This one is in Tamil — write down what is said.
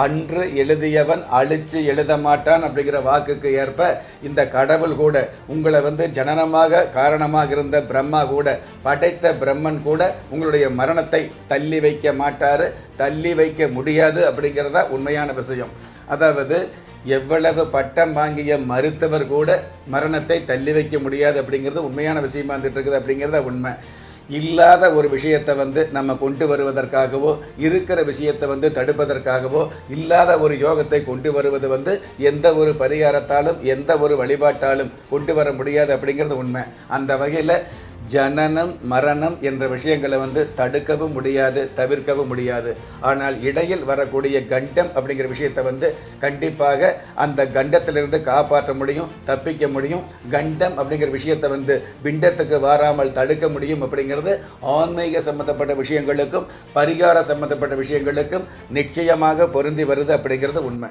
அன்று எழுதியவன் அழிச்சு எழுத மாட்டான் அப்படிங்கிற வாக்குக்கு ஏற்ப இந்த கடவுள் கூட உங்களை வந்து ஜனனமாக காரணமாக இருந்த பிரம்மா கூட படைத்த பிரம்மன் கூட உங்களுடைய மரணத்தை தள்ளி வைக்க மாட்டாரு தள்ளி வைக்க முடியாது அப்படிங்கிறதா உண்மையான விஷயம். அதாவது எவ்வளவு பட்டம் வாங்கிய மருத்துவர் கூட மரணத்தை தள்ளி வைக்க முடியாது அப்படிங்கிறது உண்மையான விஷயமா இருந்துட்டு இருக்குது அப்படிங்கிறத உண்மை. இல்லாத ஒரு விஷயத்தை வந்து நம்ம கொண்டு வருவதற்காகவோ இருக்கிற விஷயத்தை வந்து தடுப்பதற்காகவோ இல்லாத ஒரு யோகத்தை கொண்டு வருவது வந்து எந்த ஒரு பரிகாரத்தாலும் எந்த ஒரு வழிபாட்டாலும் கொண்டு வர முடியாது அப்படிங்கிறது உண்மை. அந்த வகையில் ஜனனம் மரணம் என்ற விஷயங்களை வந்து தடுக்கவும் முடியாது தவிர்க்கவும் முடியாது. ஆனால் இடையில் வரக்கூடிய கண்டம் அப்படிங்கிற விஷயத்தை வந்து கண்டிப்பாக அந்த கண்டத்திலிருந்து காப்பாற்ற முடியும் தப்பிக்க முடியும். கண்டம் அப்படிங்கிற விஷயத்தை வந்து பிண்டத்துக்கு வாராமல் தடுக்க முடியும் அப்படிங்கிறது ஆன்மீக சம்பந்தப்பட்ட விஷயங்களுக்கும் பரிகார சம்பந்தப்பட்ட விஷயங்களுக்கும் நிச்சயமாக பொருந்தி வருது அப்படிங்கிறது உண்மை.